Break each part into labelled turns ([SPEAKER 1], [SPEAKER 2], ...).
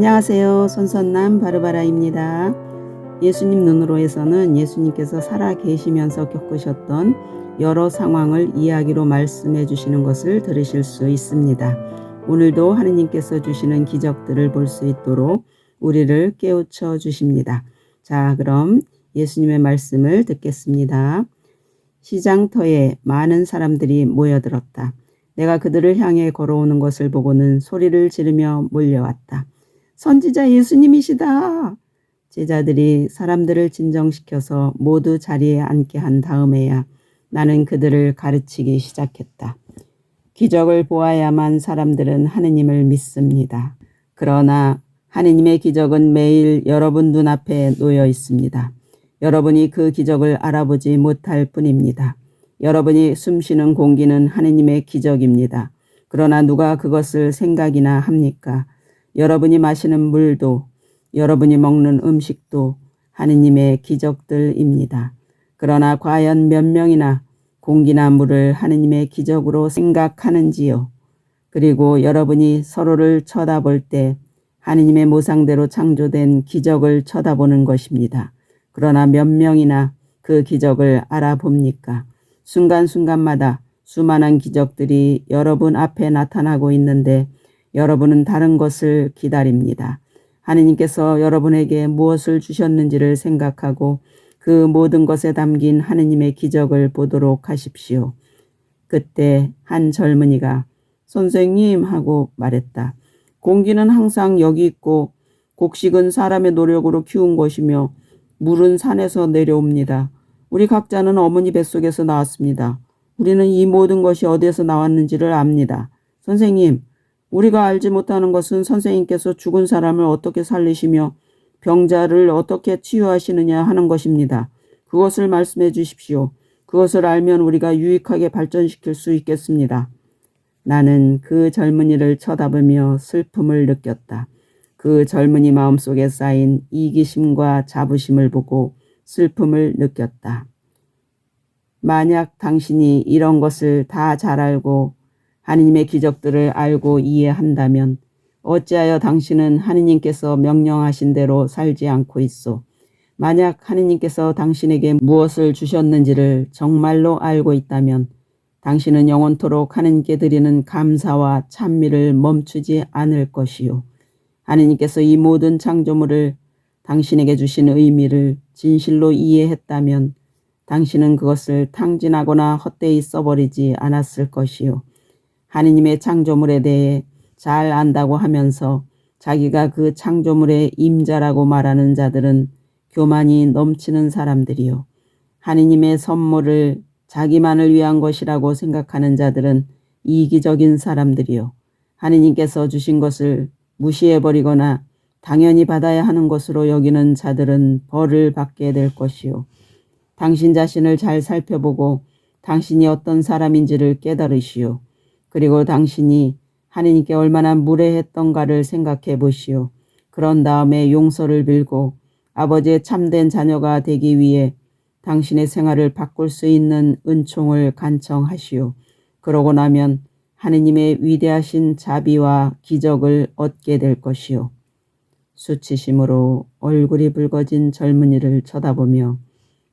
[SPEAKER 1] 안녕하세요. 손선남 바르바라입니다. 예수님 눈으로에서는 예수님께서 살아 계시면서 겪으셨던 여러 상황을 이야기로 말씀해 주시는 것을 들으실 수 있습니다. 오늘도 하느님께서 주시는 기적들을 볼 수 있도록 우리를 깨우쳐 주십니다. 자, 그럼 예수님의 말씀을 듣겠습니다. 시장터에 많은 사람들이 모여들었다. 내가 그들을 향해 걸어오는 것을 보고는 소리를 지르며 몰려왔다. 선지자 예수님이시다. 제자들이 사람들을 진정시켜서 모두 자리에 앉게 한 다음에야 나는 그들을 가르치기 시작했다. 기적을 보아야만 사람들은 하느님을 믿습니다. 그러나 하느님의 기적은 매일 여러분 눈앞에 놓여 있습니다. 여러분이 그 기적을 알아보지 못할 뿐입니다. 여러분이 숨쉬는 공기는 하느님의 기적입니다. 그러나 누가 그것을 생각이나 합니까? 여러분이 마시는 물도 여러분이 먹는 음식도 하느님의 기적들입니다. 그러나 과연 몇 명이나 공기나 물을 하느님의 기적으로 생각하는지요? 그리고 여러분이 서로를 쳐다볼 때 하느님의 모상대로 창조된 기적을 쳐다보는 것입니다. 그러나 몇 명이나 그 기적을 알아봅니까? 순간순간마다 수많은 기적들이 여러분 앞에 나타나고 있는데 여러분은 다른 것을 기다립니다. 하느님께서 여러분에게 무엇을 주셨는지를 생각하고 그 모든 것에 담긴 하느님의 기적을 보도록 하십시오. 그때 한 젊은이가 선생님 하고 말했다. 공기는 항상 여기 있고 곡식은 사람의 노력으로 키운 것이며 물은 산에서 내려옵니다. 우리 각자는 어머니 뱃속에서 나왔습니다. 우리는 이 모든 것이 어디에서 나왔는지를 압니다. 선생님, 우리가 알지 못하는 것은 선생님께서 죽은 사람을 어떻게 살리시며 병자를 어떻게 치유하시느냐 하는 것입니다. 그것을 말씀해 주십시오. 그것을 알면 우리가 유익하게 발전시킬 수 있겠습니다. 나는 그 젊은이를 쳐다보며 슬픔을 느꼈다. 그 젊은이 마음속에 쌓인 이기심과 자부심을 보고 슬픔을 느꼈다. 만약 당신이 이런 것을 다 잘 알고 하느님의 기적들을 알고 이해한다면 어찌하여 당신은 하느님께서 명령하신 대로 살지 않고 있소? 만약 하느님께서 당신에게 무엇을 주셨는지를 정말로 알고 있다면 당신은 영원토록 하느님께 드리는 감사와 찬미를 멈추지 않을 것이요. 하느님께서 이 모든 창조물을 당신에게 주신 의미를 진실로 이해했다면 당신은 그것을 탕진하거나 헛되이 써버리지 않았을 것이요. 하느님의 창조물에 대해 잘 안다고 하면서 자기가 그 창조물의 임자라고 말하는 자들은 교만이 넘치는 사람들이요. 하느님의 선물을 자기만을 위한 것이라고 생각하는 자들은 이기적인 사람들이요. 하느님께서 주신 것을 무시해버리거나 당연히 받아야 하는 것으로 여기는 자들은 벌을 받게 될 것이요. 당신 자신을 잘 살펴보고 당신이 어떤 사람인지를 깨달으시오. 그리고 당신이 하느님께 얼마나 무례했던가를 생각해 보시오. 그런 다음에 용서를 빌고 아버지의 참된 자녀가 되기 위해 당신의 생활을 바꿀 수 있는 은총을 간청하시오. 그러고 나면 하느님의 위대하신 자비와 기적을 얻게 될 것이오. 수치심으로 얼굴이 붉어진 젊은이를 쳐다보며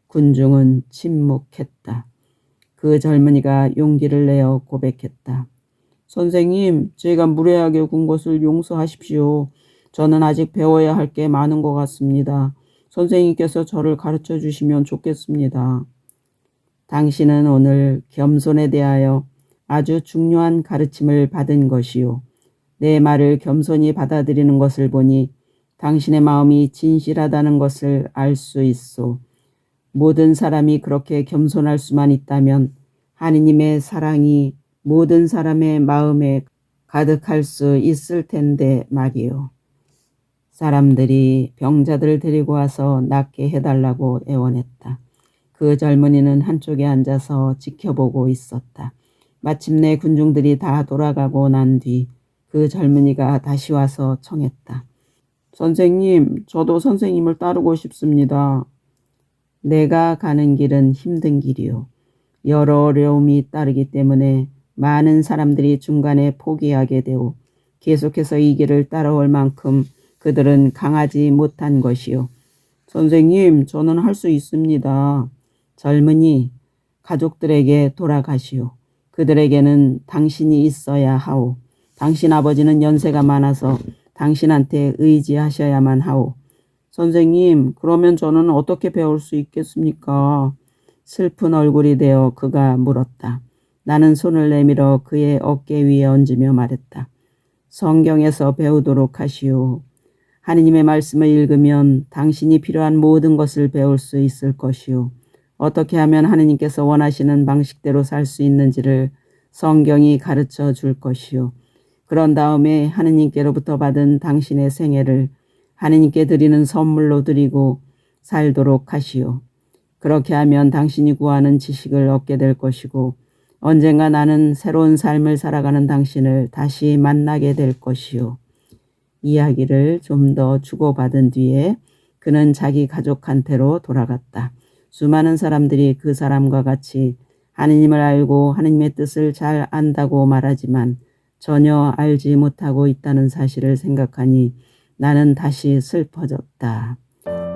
[SPEAKER 1] 군중은 침묵했다. 그 젊은이가 용기를 내어 고백했다. 선생님, 제가 무례하게 군 것을 용서하십시오. 저는 아직 배워야 할 게 많은 것 같습니다. 선생님께서 저를 가르쳐 주시면 좋겠습니다. 당신은 오늘 겸손에 대하여 아주 중요한 가르침을 받은 것이요. 내 말을 겸손히 받아들이는 것을 보니 당신의 마음이 진실하다는 것을 알 수 있소. 모든 사람이 그렇게 겸손할 수만 있다면 하느님의 사랑이 모든 사람의 마음에 가득할 수 있을 텐데 말이요. 사람들이 병자들을 데리고 와서 낫게 해달라고 애원했다. 그 젊은이는 한쪽에 앉아서 지켜보고 있었다. 마침내 군중들이 다 돌아가고 난 뒤 그 젊은이가 다시 와서 청했다. 선생님, 저도 선생님을 따르고 싶습니다. 내가 가는 길은 힘든 길이요. 여러 어려움이 따르기 때문에 많은 사람들이 중간에 포기하게 되고 계속해서 이 길을 따라올 만큼 그들은 강하지 못한 것이요. 선생님, 저는 할 수 있습니다. 젊은이, 가족들에게 돌아가시오. 그들에게는 당신이 있어야 하오. 당신 아버지는 연세가 많아서 당신한테 의지하셔야만 하오. 선생님, 그러면 저는 어떻게 배울 수 있겠습니까? 슬픈 얼굴이 되어 그가 물었다. 나는 손을 내밀어 그의 어깨 위에 얹으며 말했다. 성경에서 배우도록 하시오. 하느님의 말씀을 읽으면 당신이 필요한 모든 것을 배울 수 있을 것이오. 어떻게 하면 하느님께서 원하시는 방식대로 살 수 있는지를 성경이 가르쳐 줄 것이오. 그런 다음에 하느님께로부터 받은 당신의 생애를 하느님께 드리는 선물로 드리고 살도록 하시오. 그렇게 하면 당신이 구하는 지식을 얻게 될 것이고 언젠가 나는 새로운 삶을 살아가는 당신을 다시 만나게 될 것이오. 이야기를 좀 더 주고받은 뒤에 그는 자기 가족한테로 돌아갔다. 수많은 사람들이 그 사람과 같이 하느님을 알고 하느님의 뜻을 잘 안다고 말하지만 전혀 알지 못하고 있다는 사실을 생각하니 나는 다시 슬퍼졌다.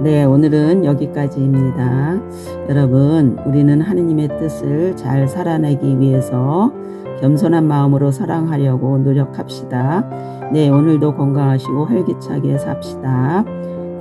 [SPEAKER 1] 네, 오늘은 여기까지입니다. 여러분, 우리는 하느님의 뜻을 잘 살아내기 위해서 겸손한 마음으로 사랑하려고 노력합시다. 네, 오늘도 건강하시고 활기차게 삽시다.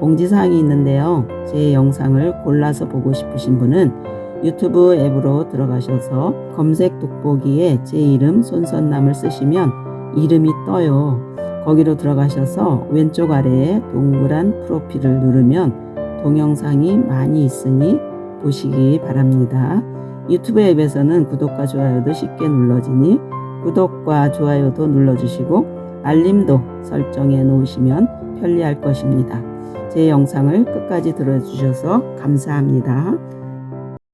[SPEAKER 1] 공지사항이 있는데요. 제 영상을 골라서 보고 싶으신 분은 유튜브 앱으로 들어가셔서 검색 돋보기에 제 이름 손선남을 쓰시면 이름이 떠요. 거기로 들어가셔서 왼쪽 아래에 동그란 프로필을 누르면 동영상이 많이 있으니 보시기 바랍니다. 유튜브 앱에서는 구독과 좋아요도 쉽게 눌러지니 구독과 좋아요도 눌러주시고 알림도 설정해 놓으시면 편리할 것입니다. 제 영상을 끝까지 들어주셔서 감사합니다.